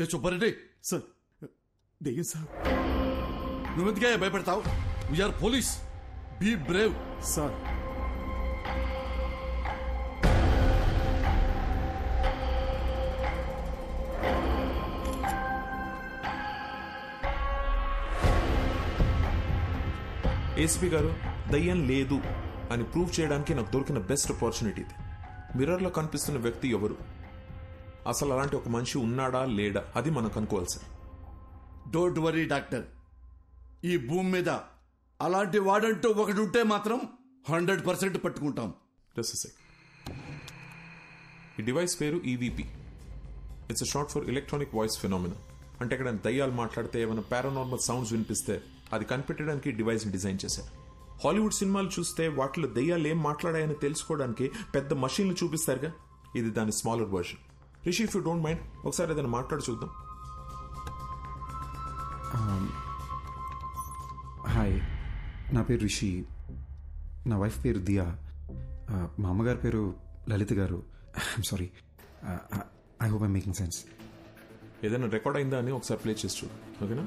ఏ Subbareddy sir దెయ్యం sir. నువ్వెందుకే భయపెడతావు? We are police be brave sir. ACP గారు దయ్యం లేదు అని ప్రూవ్ చేయడానికి నాకు దొరికిన బెస్ట్ ఆపర్చునిటీ ఇది. మిర్రర్లో కనిపిస్తున్న వ్యక్తి ఎవరు? అసలు అలాంటి ఒక మనిషి ఉన్నాడా లేడా? అది మనం కనుక్కోవాలి సార్ డోంట్ వరీ డాక్టర్ ఈ భూమి మీద అలాంటి వాడంటూ ఒకటి ఉంటే మాత్రం హండ్రెడ్ పర్సెంట్ పట్టుకుంటాం. జస్ట్ ఈ డివైస్ పేరు EVP it's short for electronic voice phenomena అంటే ఇక్కడ దయ్యాలు మాట్లాడితే ఏమైనా పారానార్మల్ సౌండ్స్ వినిపిస్తే అది కనిపెట్టడానికి ఈ డివైస్ని డిజైన్ చేశారు. హాలీవుడ్ సినిమాలు చూస్తే వాటిలో దయ్యాలు ఏం మాట్లాడాయని తెలుసుకోవడానికి పెద్ద మషీన్లు చూపిస్తారుగా. ఇది దాని smaller version Rishi if you don't mind ఒకసారి ఏదైనా మాట్లాడి చూద్దాం. హాయ్. నా పేరు రిషి. నా వైఫ్ పేరు దియా. ఆ, మా అమ్మగారి పేరు లలిత గారు. I'm sorry I hope I making sense ఏదైనా రికార్డ్ అయిందా అని ఒకసారి ప్లే చేసి చూడు. ఓకేనా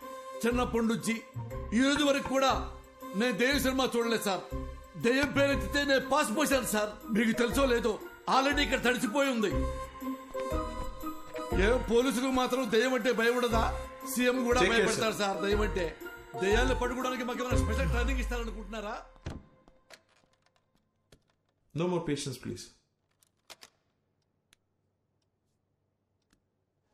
చిన్నప్పటి నుంచి ఈ రోజు వరకు కూడా నేను దెయ్యం సినిమా చూడలేదు సార్. దెయ్యం పేరెత్తితే నేను పాస్ పోసాను సార్. మీకు తెలుసో లేదో ఆల్రెడీ ఇక్కడ తడిసిపోయి ఉంది. ఏ పోలీసులకు మాత్రం దెయ్యం అంటే భయం ఉండదా? సీఎం కూడా. భయపడతారు సార్ దెయ్యం అంటే. దెయ్యాన్ని పట్టుకోవడానికి మాకు ఏమైనా స్పెషల్ ట్రైనింగ్ ఇస్తారనుకుంటున్నారా? నో మోర్ పేషెన్స్ ప్లీజ్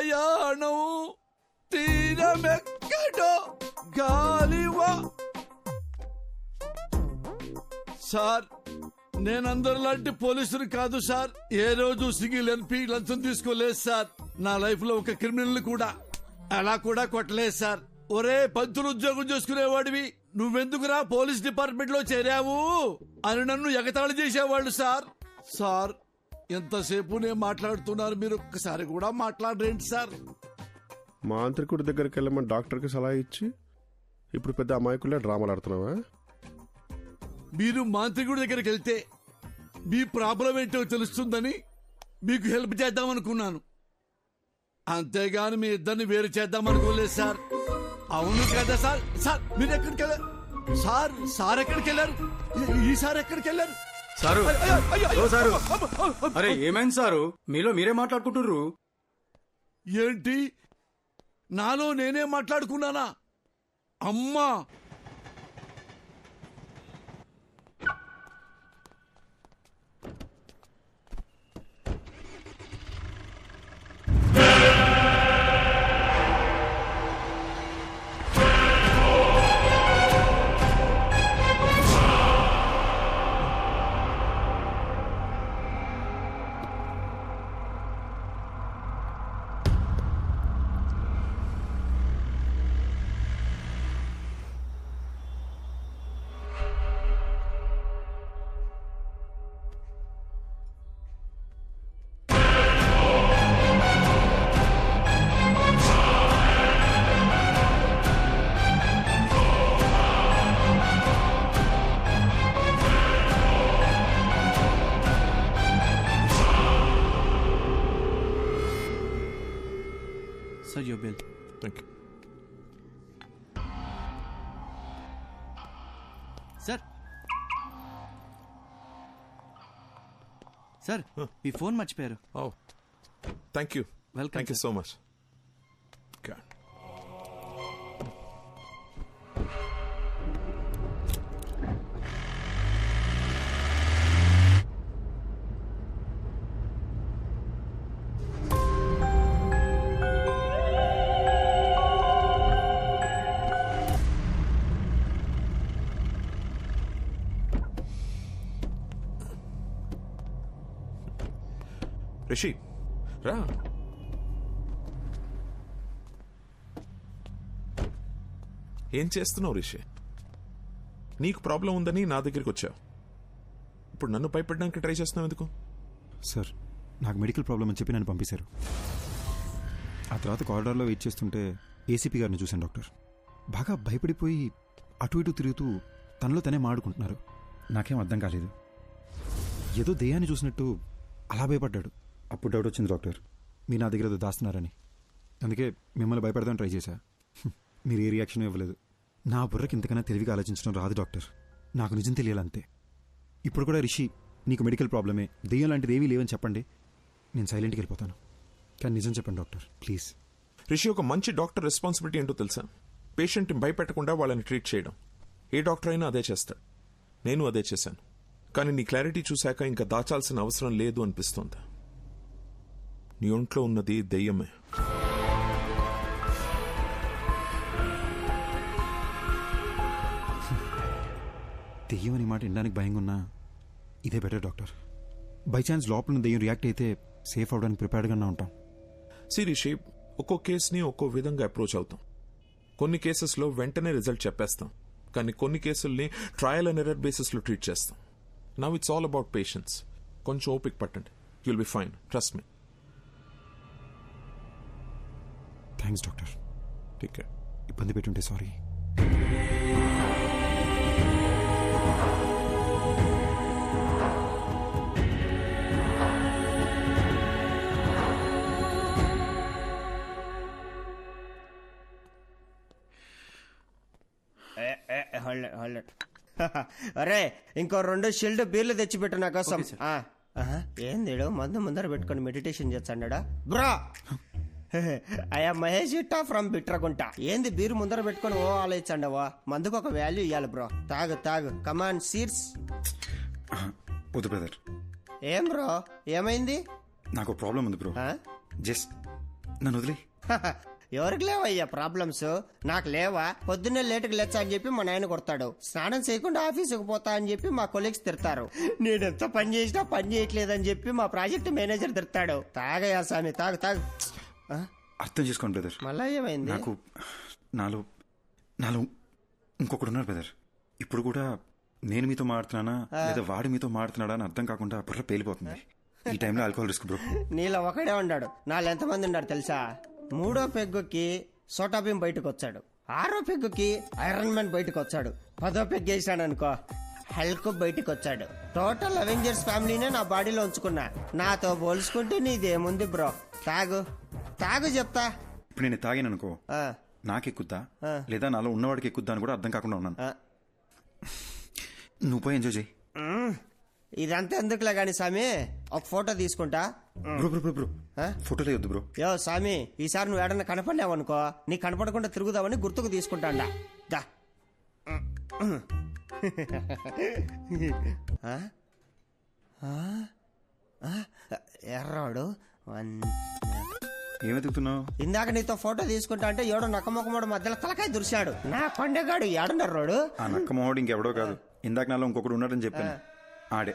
ప్రయాణం తీరమెక్కడో గాలివా? సార్ నేనందరిలాంటి పోలీసులు కాదు సార్. ఏ రోజు సింగిల్ ఎన్పీ లంచం తీసుకోలేదు సార్. నా లైఫ్లో ఒక క్రిమినల్ కూడా అలా కూడా కొట్టలేదు సార్. ఒరే పంతులు ఉద్యోగం చేసుకునేవాడివి నువ్వెందుకురా పోలీస్ డిపార్ట్మెంట్లో చేరావు? అని నన్ను ఎగతాళి చేసేవాళ్ళు సార్. సార్ ఎంతసేపు నేను మాట్లాడుతున్నారు మీరు? ఒక్కసారి కూడా మాట్లాడరేంటి సార్? మాంత్రికుడి దగ్గరికి వెళ్ళమని డాక్టర్కి సలహా ఇచ్చి ఇప్పుడు పెద్ద అమాయకులే డ్రామాలు ఆడుతున్నావా? మీరు మాంత్రికుడి దగ్గరికి వెళ్తే మీ ప్రాబ్లం ఏంటో తెలుస్తుందని మీకు హెల్ప్ చేద్దాం అనుకున్నాను అంతేగాని మీ ఇద్దరిని వేరు చేద్దాం అనుకోలేదు సార్. అవును కదా సార్? సార్ మీరు ఎక్కడికి వెళ్ళారు? సార్ సార్ ఎక్కడికి వెళ్ళారు? ఈ- ఈ సార్ ఎక్కడికి వెళ్ళారు? సారు. ఓ సారు. అరే ఏమైంది సారు? మీలో మీరే మాట్లాడుకుంటుర్రు. ఏంటి? నాలో నేనే మాట్లాడుకున్నానా? అమ్మా! Sir, your bill. Thank you sir sir me phone మర్చిపోయారు. ఓ thank you Welcome, thank you. So much Rishi రా. ఏం చేస్తున్నావు రిషి? నీకు ప్రాబ్లం ఉందని నా దగ్గరికి వచ్చావు. ఇప్పుడు నన్ను భయపడడానికి ట్రై చేస్తున్నావు ఎందుకు? సార్ నాకు మెడికల్ ప్రాబ్లం అని చెప్పి నన్ను పంపించారు ఆ తర్వాత కారిడార్లో వెయిట్ చేస్తుంటే ఏసీపీ గారిని చూశాను డాక్టర్. బాగా భయపడిపోయి అటు ఇటు తిరుగుతూ తనలో తనే మాడుకుంటున్నారు. నాకేం అర్థం కాలేదు. ఏదో దెయ్యాన్ని చూసినట్టు అలా భయపడ్డాడు. అప్పుడు డౌట్ వచ్చింది డాక్టర్ మీరు నా దగ్గర దాస్తున్నారని. అందుకే మిమ్మల్ని భయపెడదాం ట్రై చేశా. మీరు ఏ రియాక్షన్ ఇవ్వలేదు. నా బుర్రకి ఇంతకన్నా తెలివిగా ఆలోచించడం రాదు డాక్టర్ నాకు నిజం తెలియాలంతే. ఇప్పుడు కూడా రిషి నీకు మెడికల్ ప్రాబ్లమే దెయ్యం లాంటిది ఏమీ లేవని చెప్పండి. నేను సైలెంట్కి వెళ్ళిపోతాను. కానీ నిజం చెప్పండి డాక్టర్ ప్లీజ్ రిషి ఒక మంచి డాక్టర్ రెస్పాన్సిబిలిటీ ఏంటో తెలుసా? పేషెంట్ని భయపెట్టకుండా వాళ్ళని ట్రీట్ చేయడం. ఏ డాక్టర్ అయినా అదే చేస్తాడు. నేను అదే చేశాను. కానీ నీ క్లారిటీ చూశాక ఇంకా దాచాల్సిన అవసరం లేదు అనిపిస్తోంది. నీ ఒంట్లో ఉన్నది దెయ్యమే. దెయ్యం అనే మాట వినడానికి భయంగా ఉన్నా ఇదే బెటర్ డాక్టర్. బై ఛాన్స్ లోపల దెయ్యం రియాక్ట్ అయితే సేఫ్ అవడానికి ప్రిపేర్డ్గానే ఉంటాం. సి రిషి ఒక్కో కేసుని ఒక్కో విధంగా అప్రోచ్ అవుతాం. కొన్ని కేసెస్లో వెంటనే రిజల్ట్ చెప్పేస్తాం. కానీ కొన్ని కేసుల్ని ట్రయల్ అండ్ ఎర్రర్ బేసిస్లో ట్రీట్ చేస్తాం. Now it's all about patience. కొంచెం ఓపిక పట్టండి. You'll be fine. Trust me. Thanks doctor take care ఇబ్బంది పెట్టుంటే సారీ. అరే ఇంకో రెండు షిల్డ్ బీర్లు తెచ్చిపెట్టు నా కోసం. ఏంది? మందు ముందర పెట్టుకొని మెడిటేషన్ చేస్తాడా బ్రో! అయ్యా మహేష్ ఇట్టా ఫ్రమ్ బిట్రగుంట. ఏంది బీరు ముందర పెట్టుకొని ఓ ఆలోచించండవా? మందుకు ఒక వాల్యూ ఇవ్వాలి బ్రో తాగు తాగు. కమాన్ సీర్స్ వద్దు బ్రదర్ ఏం బ్రో ఏమైంది? నాకు ప్రాబ్లం ఉంది బ్రో? జస్ట్ నన్ను వదిలే. ఎవరికి లేవయ్యా ప్రాబ్లమ్స్ నాకు లేవా? పొద్దున్నే లేటుకు లేచా అని చెప్పి మా నాయన కొడతాడు. స్నానం చేయకుండా ఆఫీసుకు పోతా అని చెప్పి మా కొలీగ్స్ తిడతారు. నేను ఎంత పని చేసినా పని చేయట్లేదని చెప్పి మా ప్రాజెక్ట్ మేనేజర్ తిడతాడు. తాగయా స్వామి తాగు తాగు? అర్థం చేసుకోండి బ్రదర్. మళ్ళా ఏమైంది నాకు నాలో నాలో ఇంకొకడు ఉన్నాడు బ్రదర్. ఇప్పుడు కూడా నేను మీతో మాడుతున్నానా లేదా వాడు మీతో మాడుతున్నాడా అని అర్థం కాకుండా బుర్ర పేలిపోతుంది. ఈ టైంలో ఆల్కహాల్ రిస్క్ బ్రో. నీలో ఒకడే ఉన్నాడు. నాలో ఎంతమంది ఉన్నాడు తెలుసా? మూడో పెగ్గుకి సోటాబీం బయటకు వచ్చాడు ఆరో పెగ్గుకి ఐరన్ మ్యాన్ బయటకు వచ్చాడు పదో పెగ్ వేసాడు అనుకో హెల్క్ బయటకు వచ్చాడు టోటల్ అవెంజర్స్ ఫ్యామిలీనే నా బాడీలో ఉంచుకున్నా. నాతో పోల్చుకుంటే నీదేముంది బ్రో? తాగు. తాగు చెప్తా. ఇప్పుడు నేను తాగాను అనుకో ఆ, నాకు ఎక్కుద్దా లేదా నాలో ఉన్నవాడికి ఎక్కుద్దా అని కూడా అర్థం కాకుండా ఉన్నాను. ఆ. నువ్వు పోయి ఎంజాయ్ చేయి. ఇదంతా ఎందుకులే గాని స్వామి? ఒక ఫోటో తీసుకుంటా. Bro bro bro bro. ఆ? ఫోటోలే వద్దు బ్రో. యో స్వామి ఈసారి నువ్వు ఏడన్నా కనపడినావు అనుకో నీ కనపడకుండా తిరుగుదామని గుర్తుకు తీసుకుంటాండా. దా. ఆ? ఆ? ఆ? ఎర్రాడు ఏం వెతుకుతున్నావు? ఇందాక నీతో ఫోటో తీసుకుంటా అంటే ఏడో నక్కమొక్కమోడు మధ్యలో తలకాయ దురిశాడు. నా కొండగాడు ఏడున్నారు రోడు ఆ నక్క మొహోడు ఇంకెవడో కాదు. ఇందాక నాలో ఇంకొకడు ఉన్నాడని చెప్పాను. ఆడే.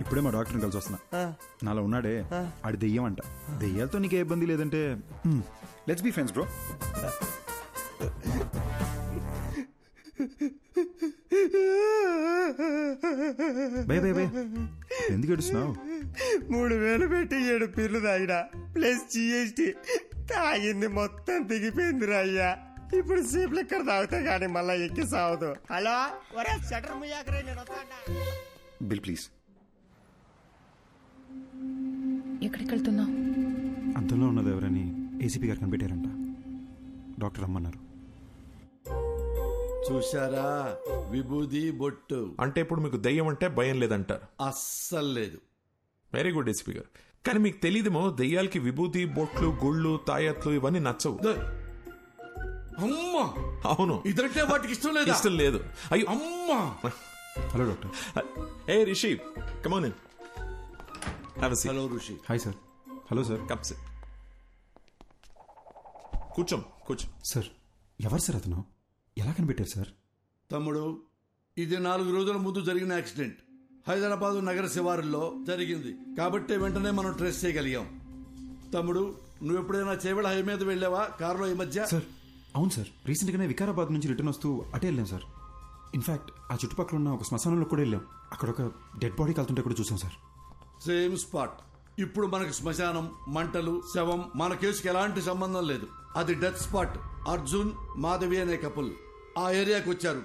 ఇప్పుడే మా డాక్టర్ని కలిసి వస్తున్నా. నాలో ఉన్నాడే. ఆడి దెయ్యం అంట దెయ్యాలతో నీకే ఇబ్బంది లేదంటే let's be friends bro bye bye bye. ఎందుకు ఏడుస్తున్నావు? మూడు వేలు పెట్టి ఏడు పిర్లు తాగినా. ప్లస్ జిఎస్టి తాగింది మొత్తం దిగిపోయిందిరా అయ్యా. ఇప్పుడు సీప్లు ఎక్కడ తాగుతా గానీ మళ్ళా ఎక్కి సావదు హలో? ఒరే షటర్ ముయ్యాకరే నేను బిల్ ప్లీజ్. ఎక్కడికి వెళ్తున్నావు అంతంలో ఉన్నది ఎవరని ఏసీపీ గారు కనిపెట్టారంట. డాక్టర్ రమ్మన్నారు. చూశారా? విభూది బొట్టు. అంటే ఇప్పుడు మీకు దయ్యం అంటే భయం లేదంటారు. అస్సలు లేదు. వెరీ గుడ్ ఎస్పీ గారు. కానీ మీకు తెలియదేమో దయ్యాలకి విభూతి బొట్లు గుళ్ళు తాయత్లు ఇవన్నీ నచ్చవు. అమ్మా! అవును. ఇదంటే వాటికి ఇష్టం లేదా? ఇష్టం లేదు. అయ్యో. అమ్మా! Hello doctor A Rishi come on have hello Rishi hi sir hello sir cups కూర్చోం కూర్చో. సార్ ఎవరు సార్ అతను? ఎలా కనిపెట్టారు సార్? తమ్ముడు ఇది నాలుగు రోజుల ముందు జరిగిన యాక్సిడెంట్. హైదరాబాదు నగర శివారుల్లో జరిగింది. కాబట్టి వెంటనే మనం ట్రేస్ చేయగలిగాం. తమ్ముడు నువ్వు ఎప్పుడైనా చేవెళ హై మీద వెళ్ళావా? కారులో ఈ మధ్య? సార్ అవును సార్. రీసెంట్గానే వికారాబాద్ నుంచి రిటర్న్ వస్తూ అటే వెళ్ళాం సార్. ఇన్ఫాక్ట్ ఆ చుట్టుపక్కల ఉన్న ఒక శ్మశానంలో కూడా వెళ్ళాం. అక్కడ ఒక డెడ్ బాడీ కలుతుంటే కూడా చూసాం సార్. Same spot. ఇప్పుడు మనకు శ్మశానం మంటలు శవం మన కేసుకి ఎలాంటి సంబంధం లేదు. అది డెత్ స్పాట్. అర్జున్ మాధవి అనే కపుల్. ఆ ఏరియాకి వచ్చారు.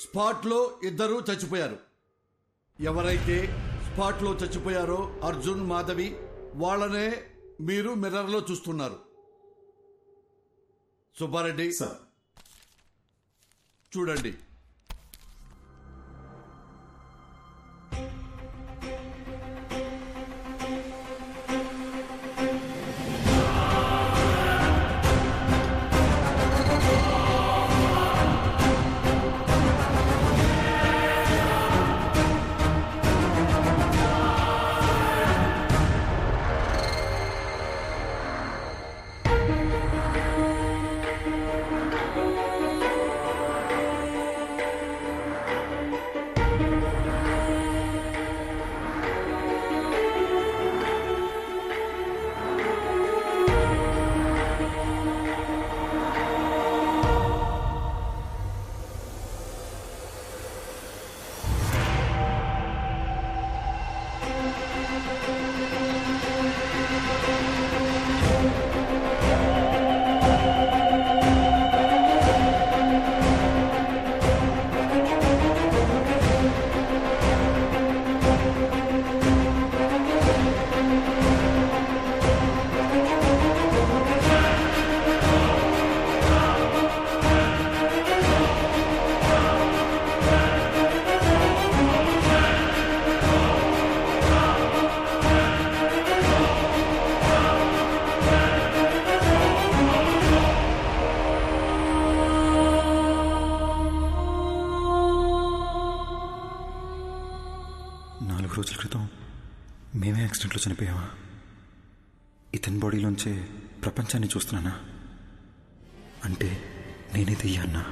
స్పాట్లో ఇద్దరు చచ్చిపోయారు. ఎవరైతే స్పాట్లో చచ్చిపోయారో అర్జున్ మాధవి వాళ్ళనే మీరు మిర్రర్లో చూస్తున్నారు. సుబ్బారెడ్డి చూడండి. నాలుగు రోజుల క్రితం మేమే యాక్సిడెంట్లో చనిపోయావా ఇతని బాడీలోంచే ప్రపంచాన్ని చూస్తున్నానా? అంటే నేనే దెయ్యాన్నా